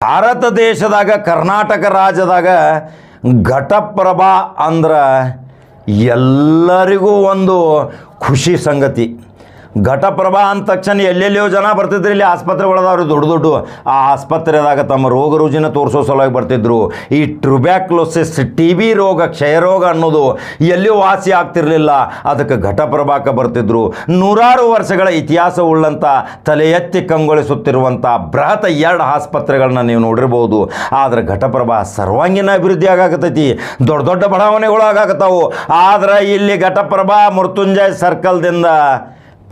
ಭಾರತ ದೇಶದಾಗ ಕರ್ನಾಟಕ ರಾಜ್ಯದಾಗ ಘಟಪ್ರಭಾ ಅಂದ್ರೆ ಎಲ್ಲರಿಗೂ ಒಂದು ಖುಷಿ ಸಂಗತಿ. ಘಟಪ್ರಭಾ ಅಂದ ತಕ್ಷಣ ಎಲ್ಲೆಲ್ಲಿಯೋ ಜನ ಬರ್ತಿದ್ರು, ಇಲ್ಲಿ ಆಸ್ಪತ್ರೆಗಳದಾವ್ರಿ ದೊಡ್ಡ ದೊಡ್ಡ. ಆ ಆಸ್ಪತ್ರೆದಾಗ ತಮ್ಮ ರೋಗ ರುಜಿನ ತೋರಿಸೋ ಸಲುವಾಗಿ ಬರ್ತಿದ್ರು. ಈ ಟ್ರುಬ್ಯಾಕ್ಲೋಸಿಸ್ ಟಿ ಬಿ ರೋಗ, ಕ್ಷಯರೋಗ ಅನ್ನೋದು ಎಲ್ಲಿಯೂ ವಾಸಿ ಆಗ್ತಿರಲಿಲ್ಲ. ಅದಕ್ಕೆ ಘಟಪ್ರಭಾಕ ಬರ್ತಿದ್ರು. ನೂರಾರು ವರ್ಷಗಳ ಇತಿಹಾಸ ಉಳ್ಳಂಥ ತಲೆ ಎತ್ತಿ ಕಂಗೊಳಿಸುತ್ತಿರುವಂಥ ಬೃಹತ್ ಎರಡು ಆಸ್ಪತ್ರೆಗಳನ್ನ ನೀವು ನೋಡಿರ್ಬೋದು. ಆದ್ರೆ ಘಟಪ್ರಭಾ ಸರ್ವಾಂಗೀಣ ಅಭಿವೃದ್ಧಿ ಆಗಾಕತೈತಿ ದೊಡ್ಡ ದೊಡ್ಡ ಬಡಾವಣೆಗಳು ಆಗಾಕತ್ತಾವು. ಆದ್ರೆ ಇಲ್ಲಿ ಘಟಪ್ರಭಾ ಮೃತ್ಯುಂಜಯ ಸರ್ಕಲ್ದಿಂದ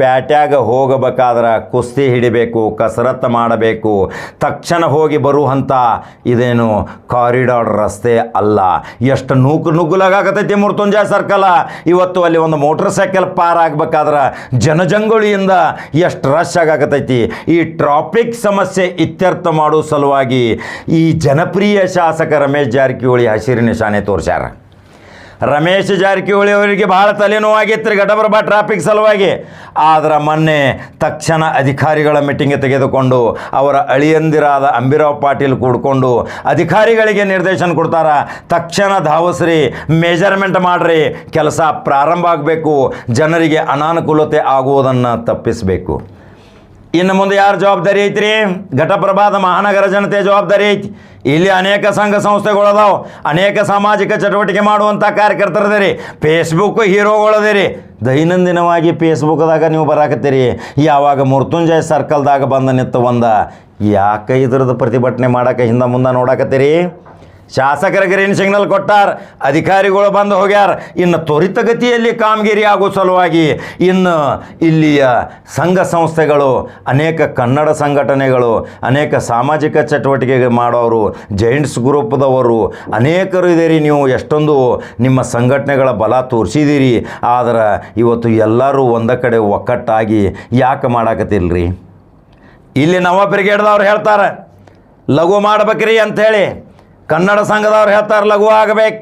ಪ್ಯಾಟ್ಯಾಗ ಹೋಗಬೇಕಾದ್ರೆ ಕುಸ್ತಿ ಹಿಡಿಬೇಕು, ಕಸರತ್ತು ಮಾಡಬೇಕು, ತಕ್ಷಣ ಹೋಗಿ ಬರುವಂಥ ಇದೇನು ಕಾರಿಡಾರ್ ರಸ್ತೆ ಅಲ್ಲ. ಎಷ್ಟು ನೂಕು ನುಗ್ಗುಲಾಗತೈತಿ ಮೃತ್ಯುಂಜಯ ಸರ್ಕಲ. ಇವತ್ತು ಅಲ್ಲಿ ಒಂದು ಮೋಟ್ರ್ ಸೈಕಲ್ ಪಾರ್ ಆಗ್ಬೇಕಾದ್ರೆ ಜನಜಂಗುಳಿಯಿಂದ ಎಷ್ಟು ರಶ್ ಆಗಾಕತೈತಿ. ಈ ಟ್ರಾಫಿಕ್ ಸಮಸ್ಯೆ ಇತ್ಯರ್ಥ ಮಾಡೋ ಸಲುವಾಗಿ ಈ ಜನಪ್ರಿಯ ಶಾಸಕ ರಮೇಶ್ ಜಾರಕಿಹೊಳಿ ಹಸಿರು ನಿಶಾನೆ ತೋರ್ಸ್ಯಾರ. ರಮೇಶ್ ಜಾರಕಿಹೊಳಿ ಅವರಿಗೆ ಭಾಳ ತಲೆನೋವಾಗಿತ್ತು ರೀ, ಘಟಪ್ರಭಾ ಟ್ರಾಫಿಕ್ ಸಲುವಾಗಿ. ಆದರೆ ಮೊನ್ನೆ ತಕ್ಷಣ ಅಧಿಕಾರಿಗಳ ಮೀಟಿಂಗ್ ತೆಗೆದುಕೊಂಡು ಅವರ ಅಳಿಯಂದಿರಾದ ಅಂಬಿರಾವ್ ಪಾಟೀಲ್ ಕೂಡ್ಕೊಂಡು ಅಧಿಕಾರಿಗಳಿಗೆ ನಿರ್ದೇಶನ ಕೊಡ್ತಾರ. ತಕ್ಷಣ ಧಾವಸ್ರಿ ಮೇಜರ್ಮೆಂಟ್ ಮಾಡ್ರಿ, ಕೆಲಸ ಪ್ರಾರಂಭ ಆಗಬೇಕು, ಜನರಿಗೆ ಅನಾನುಕೂಲತೆ ಆಗುವುದನ್ನು ತಪ್ಪಿಸಬೇಕು. ಇನ್ನು ಮುಂದೆ ಯಾರು ಜವಾಬ್ದಾರಿ ಐತ್ರಿ? ಘಟಪ್ರಭಾದ ಮಹಾನಗರ ಜನತೆ ಜವಾಬ್ದಾರಿ ಐತಿ. ಇಲ್ಲಿ ಅನೇಕ ಸಂಘ ಸಂಸ್ಥೆಗಳು ಅದಾವ. ಅನೇಕ ಸಾಮಾಜಿಕ ಚಟುವಟಿಕೆ ಮಾಡುವಂಥ ಕಾರ್ಯಕರ್ತರದಿರಿ ಫೇಸ್ಬುಕ್ ಹೀರೋಗಳದೇರಿ ದೈನಂದಿನವಾಗಿ ಫೇಸ್ಬುಕ್ದಾಗ ನೀವು ಬರಾಕತ್ತೀರಿ. ಯಾವಾಗ ಮೃತ್ಯುಂಜಯ ಸರ್ಕಲ್ದಾಗ ಬಂದ ನಿಂತು ಒಂದ, ಯಾಕೆ ಇದ್ರದ್ದು ಪ್ರತಿಭಟನೆ ಮಾಡಕ್ಕೆ ಹಿಂದೆ ಮುಂದೆ ನೋಡಕತ್ತೀರಿ? ಶಾಸಕರ ಗ್ರೀನ್ ಸಿಗ್ನಲ್ ಕೊಟ್ಟಾರ, ಅಧಿಕಾರಿಗಳು ಬಂದು ಹೋಗ್ಯಾರ. ಇನ್ನು ತ್ವರಿತಗತಿಯಲ್ಲಿ ಕಾಮಗಿರಿ ಆಗೋ ಸಲುವಾಗಿ ಇನ್ನು ಇಲ್ಲಿಯ ಸಂಘ ಸಂಸ್ಥೆಗಳು, ಅನೇಕ ಕನ್ನಡ ಸಂಘಟನೆಗಳು, ಅನೇಕ ಸಾಮಾಜಿಕ ಚಟುವಟಿಕೆ ಮಾಡೋರು ಜೈಂಟ್ಸ್ ಗ್ರೂಪ್ದವರು ಅನೇಕರು ಇದೀರಿ. ನೀವು ಎಷ್ಟೊಂದು ನಿಮ್ಮ ಸಂಘಟನೆಗಳ ಬಲ ತೋರಿಸಿದ್ದೀರಿ ಆದರೆ ಇವತ್ತು ಎಲ್ಲರೂ ಒಂದ ಕಡೆ ಒಕ್ಕಟ್ಟಾಗಿ ಯಾಕೆ ಮಾಡಾಕತ್ತಿಲ್ರಿ? ಇಲ್ಲಿ ನವ ಬ್ರಿಗೇಡ್ದವ್ರು ಹೇಳ್ತಾರೆ, ಲಘು ಮಾಡ್ಬೇಕ್ರಿ ಅಂಥೇಳಿ ಕನ್ನಡ ಸಂಘದವ್ರು ಹೇಳ್ತಾರೆ, ಲಘು ಆಗಬೇಕು.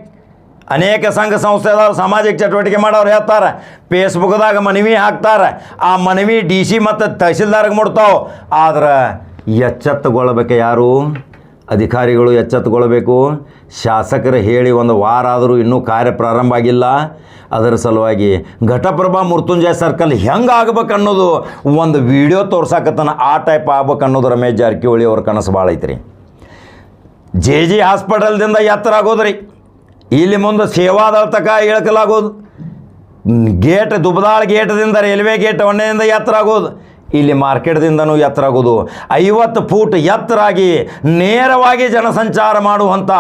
ಅನೇಕ ಸಂಘ ಸಂಸ್ಥೆದವ್ರು ಸಾಮಾಜಿಕ ಚಟುವಟಿಕೆ ಮಾಡೋರು ಹೇಳ್ತಾರೆ. ಫೇಸ್ಬುಕ್ದಾಗ ಮನವಿ ಹಾಕ್ತಾರೆ. ಆ ಮನವಿ ಡಿ ಸಿ ಮತ್ತು ತಹಸೀಲ್ದಾರ್ಗೆ ಮುಡ್ತಾವೆ ಆದ್ರೆ ಎಚ್ಚೆತ್ತುಗೊಳ್ಬೇಕು ಯಾರು? ಅಧಿಕಾರಿಗಳು ಎಚ್ಚೆತ್ತುಗೊಳ್ಬೇಕು. ಶಾಸಕರು ಹೇಳಿ ಒಂದು ವಾರ ಆದರೂ ಇನ್ನೂ ಕಾರ್ಯ ಪ್ರಾರಂಭ ಆಗಿಲ್ಲ. ಅದರ ಸಲುವಾಗಿ ಘಟಪ್ರಭಾ ಮೃತ್ಯುಂಜಯ ಸರ್ಕಲ್ ಹೆಂಗೆ ಆಗ್ಬೇಕು ಅನ್ನೋದು ಒಂದು ವಿಡಿಯೋ ತೋರ್ಸಾಕತ್ತಾನ ಆ ಟೈಪ್ ಆಗ್ಬೇಕು ಅನ್ನೋದು ರಮೇಶ್ ಜಾರಕಿಹೊಳಿ ಅವ್ರ ಕನಸು ಭಾಳ ಐತ್ರಿ ಜೆ ಜಿ ಹಾಸ್ಪಿಟಲ್ದಿಂದ ಎತ್ತರ ಆಗೋದ್ರಿ ಇಲ್ಲಿ ಮುಂದೆ ಸೇವಾದಳ ತಕ ಇಳಕಲಾಗೋದು. ಗೇಟ್ ದುಬದಾಳ ಗೇಟ್ದಿಂದ ರೈಲ್ವೆ ಗೇಟ್ ಒಣ್ಣೆಯಿಂದ ಎತ್ತರ ಆಗೋದು ಇಲ್ಲಿ ಮಾರ್ಕೆಟ್ದಿಂದನೂ ಎತ್ತರ ಆಗೋದು ಐವತ್ತು ಫೂಟ್ ಎತ್ತರಾಗಿ ನೇರವಾಗಿ ಜನಸಂಚಾರ ಮಾಡುವಂಥ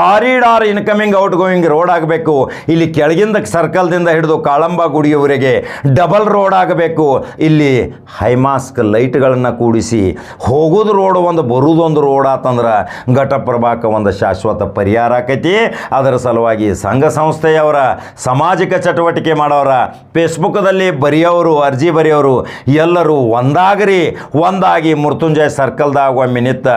corridor incoming outgoing road ಆಗಬೇಕು. ಇಲ್ಲಿ ಕೆಳಗಿಂದ ಸರ್ಕಲ್ದಿಂದ ಹಿಡಿದು ಕಾಳಂಬ ಗುಡಿಯವರೆಗೆ ಡಬಲ್ ರೋಡ್ ಆಗಬೇಕು. ಇಲ್ಲಿ ಹೈಮಾಸ್ಕ್ ಲೈಟ್ಗಳನ್ನು ಕೂಡಿಸಿ ಹೋಗೋದು ರೋಡ್ ಒಂದು ಬರುವುದೊಂದು ರೋಡ್ ಆತಂದ್ರೆ ಘಟಪ್ರಭಾಕ ಒಂದು ಶಾಶ್ವತ ಪರಿಹಾರ ಆಕೈತಿ. ಅದರ ಸಲುವಾಗಿ ಸಂಘ ಸಂಸ್ಥೆಯವರ ಸಾಮಾಜಿಕ ಚಟುವಟಿಕೆ ಮಾಡೋರ, ಫೇಸ್ಬುಕ್ದಲ್ಲಿ ಬರೆಯೋರು, ಅರ್ಜಿ ಬರೆಯೋರು ಎಲ್ಲರೂ ಒಂದಾಗ್ರಿ, ಒಂದಾಗಿ ಮೃತ್ಯುಂಜಯ ಸರ್ಕಲ್ದಾಗ ಒಮ್ಮೆ ನಿತ್ತ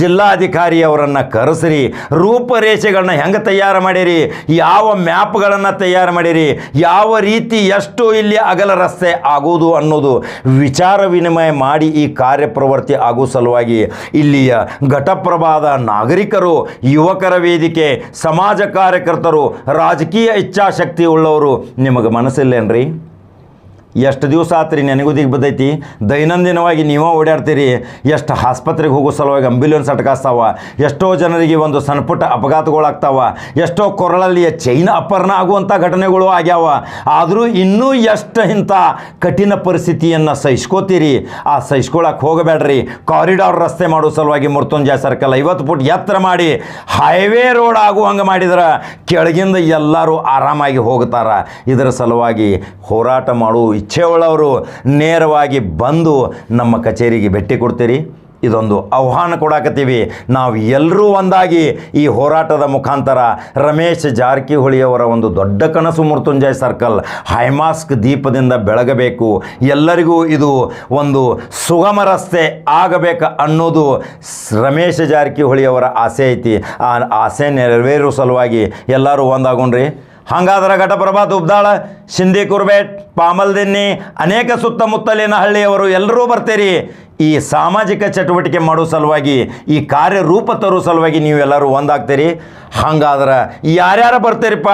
ಜಿಲ್ಲಾಧಿಕಾರಿಯವರನ್ನು ಕರೆಸ್ರಿ ರೂಪರೇಷೆಗಳನ್ನ ಹೆಂಗೆ ತಯಾರು ಮಾಡಿರಿ, ಯಾವ ಮ್ಯಾಪ್ಗಳನ್ನು ತಯಾರು ಮಾಡಿರಿ, ಯಾವ ರೀತಿ ಎಷ್ಟು ಇಲ್ಲಿ ಅಗಲ ರಸ್ತೆ ಆಗೋದು ಅನ್ನೋದು ವಿಚಾರ ವಿನಿಮಯ ಮಾಡಿ ಈ ಕಾರ್ಯಪ್ರವೃತ್ತಿ ಆಗೋ ಸಲುವಾಗಿ ಇಲ್ಲಿಯ ಘಟಪ್ರಭಾದ ನಾಗರಿಕರು, ಯುವಕರ ವೇದಿಕೆ, ಸಮಾಜ ಕಾರ್ಯಕರ್ತರು, ರಾಜಕೀಯ ಇಚ್ಛಾಶಕ್ತಿ ಉಳ್ಳವರು, ನಿಮಗೆ ಮನಸ್ಸಿಲ್ಲೇನ್ರಿ? ಎಷ್ಟು ದಿವಸ ಆತ್ರಿ ರೀ ದಿಗ್ ಬದೈತಿ ದೈನಂದಿನವಾಗಿ ನೀವೇ ಓಡಾಡ್ತೀರಿ. ಎಷ್ಟು ಆಸ್ಪತ್ರೆಗೆ ಹೋಗೋ ಸಲುವಾಗಿ ಅಂಬ್ಯುಲೆನ್ಸ್ ಅಟ್ಕಾಸ್ತಾವ ಎಷ್ಟೋ ಜನರಿಗೆ ಒಂದು ಸಣ್ಣ ಪುಟ್ಟ ಅಪಘಾತಗಳಾಗ್ತಾವ. ಎಷ್ಟೋ ಕೊರಳಲ್ಲಿ ಚೈನ್ ಅಪರ್ಣ ಆಗುವಂಥ ಘಟನೆಗಳು ಆಗ್ಯಾವ. ಆದರೂ ಇನ್ನೂ ಎಷ್ಟು ಇಂಥ ಕಠಿಣ ಪರಿಸ್ಥಿತಿಯನ್ನು ಸಹಿಸ್ಕೋತೀರಿ? ಆ ಸಹಿಸ್ಕೊಳಕ್ಕೆ ಹೋಗಬೇಡ್ರಿ. ಕಾರಿಡಾರ್ ರಸ್ತೆ ಮಾಡೋ ಸಲುವಾಗಿ ಮೃತ್ಯುಂಜಯ ಸರ್ಕಲ್ ಐವತ್ತು ಫುಟ್ ಎತ್ತರ ಮಾಡಿ ಹೈವೇ ರೋಡ್ ಆಗುವಂಗೆ ಮಾಡಿದ್ರೆ ಕೆಳಗಿಂದ ಎಲ್ಲರೂ ಆರಾಮಾಗಿ ಹೋಗ್ತಾರ. ಇದರ ಸಲುವಾಗಿ ಹೋರಾಟ ಮಾಡೋ. ಇಚ್ಛೆ ಉಳ್ಳವರು ನೇರವಾಗಿ ಬಂದು ನಮ್ಮ ಕಚೇರಿಗೆ ಭೇಟಿ ಕೊಡ್ತೀರಿ? ಇದೊಂದು ಆಹ್ವಾನ ಕೊಡಾಕತ್ತೀವಿ ನಾವು ಎಲ್ಲರೂ ಒಂದಾಗಿ ಈ ಹೋರಾಟದ ಮುಖಾಂತರ ರಮೇಶ್ ಜಾರಕಿಹೊಳಿಯವರ ಒಂದು ದೊಡ್ಡ ಕನಸು ಮೃತ್ಯುಂಜಯ ಸರ್ಕಲ್, ಹೈಮಾಸ್ಕ್ ದೀಪದಿಂದ ಬೆಳಗಬೇಕು. ಎಲ್ಲರಿಗೂ ಇದು ಒಂದು ಸುಗಮ ರಸ್ತೆ ಆಗಬೇಕು ಅನ್ನೋದು ರಮೇಶ್ ಜಾರಕಿಹೊಳಿಯವರ ಆಸೆ ಐತಿ. ಆ ಆಸೆ ನೆರವೇರೋ ಸಲುವಾಗಿ ಎಲ್ಲರೂ ಒಂದಾಗೋಣ್ರಿ. ಹಂಗಾದ್ರೆ ಘಟಪ್ರಭಾ ಉಬ್ದಾಳ ಶಿಂದಿ ಕುರ್ಬೇಟ್. ಪಾಮಲ್ದಿನ್ನಿ ಅನೇಕ ಸುತ್ತಮುತ್ತಲಿನ ಹಳ್ಳಿಯವರು ಎಲ್ಲರೂ ಬರ್ತೀರಿ. ಈ ಸಾಮಾಜಿಕ ಚಟುವಟಿಕೆ ಮಾಡೋ ಸಲುವಾಗಿ, ಈ ಕಾರ್ಯರೂಪ ತರೋ ಸಲುವಾಗಿ ನೀವೆಲ್ಲರೂ ಒಂದಾಗ್ತೀರಿ. ಹಂಗಾದ್ರೆ ಯಾರ್ಯಾರು ಬರ್ತೀರಿಪ್ಪ,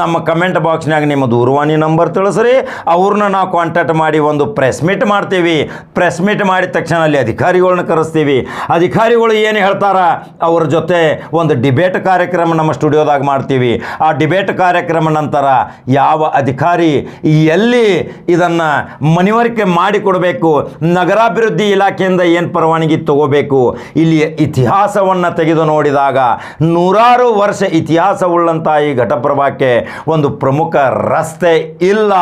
ನಮ್ಮ ಕಮೆಂಟ್ ಬಾಕ್ಸ್ನಾಗ ನಿಮ್ಮ ದೂರವಾಣಿ ನಂಬರ್ ತಿಳಿಸ್ರಿ. ಅವ್ರನ್ನ ನಾವು ಕಾಂಟ್ಯಾಕ್ಟ್ ಮಾಡಿ ಒಂದು ಪ್ರೆಸ್ ಮೀಟ್ ಮಾಡ್ತೀವಿ. ಪ್ರೆಸ್ ಮೀಟ್ ಮಾಡಿದ ತಕ್ಷಣ ಅಲ್ಲಿ ಅಧಿಕಾರಿಗಳನ್ನ ಕರೆಸ್ತೀವಿ. ಅಧಿಕಾರಿಗಳು ಏನು ಹೇಳ್ತಾರ, ಅವ್ರ ಜೊತೆ ಒಂದು ಡಿಬೇಟ್ ಕಾರ್ಯಕ್ರಮ ನಮ್ಮ ಸ್ಟುಡಿಯೋದಾಗ ಮಾಡ್ತೀವಿ. ಆ ಡಿಬೇಟ್ ಕಾರ್ಯಕ್ರಮ ನಂತರ ಯಾವ ಅಧಿಕಾರಿ, ಎಲ್ಲಿ ಇದನ್ನು ಮನವರಿಕೆ ಮಾಡಿಕೊಡಬೇಕು. ನಗರಾಭಿವೃದ್ಧಿ ಇಲಾಖೆಯಿಂದ ಏನು ಪರವಾನಗಿ ತಗೋಬೇಕು? ಇಲ್ಲಿ ಇತಿಹಾಸವನ್ನು ತೆಗೆದು ನೋಡಿದಾಗ ನೂರಾರು ವರ್ಷ ಇತಿಹಾಸವುಳ್ಳಂಥ ಈ ಘಟಪ್ರಭಾಕ್ಕೆ ಒಂದು ಪ್ರಮುಖ ರಸ್ತೆ ಇಲ್ಲ.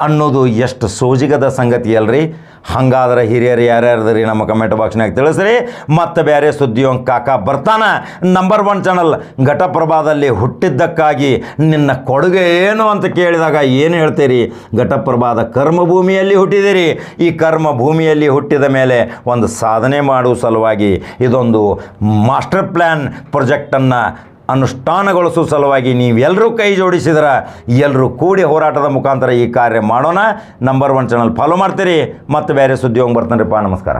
ಅನ್ನೋದು ಎಷ್ಟು ಸೋಜಿಗದ ಸಂಗತಿ ಅಲ್ರಿ? ಹಂಗಾದ್ರೆ ಹಿರಿಯರು ಯಾರ್ಯಾರದ್ರಿ ನಮ್ಮ ಕಮೆಂಟ್ ಬಾಕ್ಸ್ನಾಗ ತಿಳಿಸ್ರಿ. ಮತ್ತೆ ಬೇರೆ ಸುದ್ದಿಯೊಂದು ಕಾಕ ಬರ್ತಾನ. ನಂಬರ್ ಒನ್ ಚಾನಲ್ ಘಟಪ್ರಭಾದಲ್ಲಿ ಹುಟ್ಟಿದ್ದಕ್ಕಾಗಿ ನಿನ್ನ ಕೊಡುಗೆ ಏನು ಅಂತ ಕೇಳಿದಾಗ ಏನು ಹೇಳ್ತೀರಿ? ಘಟಪ್ರಭಾದ ಕರ್ಮಭೂಮಿಯಲ್ಲಿ ಹುಟ್ಟಿದಿರಿ. ಈ ಕರ್ಮ ಭೂಮಿಯಲ್ಲಿ ಹುಟ್ಟಿದ ಮೇಲೆ ಒಂದು ಸಾಧನೆ ಮಾಡುವ ಸಲುವಾಗಿ ಇದೊಂದು ಮಾಸ್ಟರ್ ಪ್ಲ್ಯಾನ್ ಪ್ರಾಜೆಕ್ಟನ್ನು ಅನುಷ್ಠಾನಗೊಳಿಸುವ ಸಲುವಾಗಿ ನೀವೆಲ್ಲರೂ ಕೈ ಜೋಡಿಸಿದ್ರೆ ಎಲ್ಲರೂ ಕೂಡಿ ಹೋರಾಟದ ಮುಖಾಂತರ ಈ ಕಾರ್ಯ ಮಾಡೋಣ. ನಂಬರ್ ಒನ್ ಚಾನಲ್ ಫಾಲೋ ಮಾಡ್ತೀರಿ. ಮತ್ತು ಬೇರೆ ಸುದ್ದಿ ಹೋಗಿ ಬರ್ತಾನೆ ನಮಸ್ಕಾರ.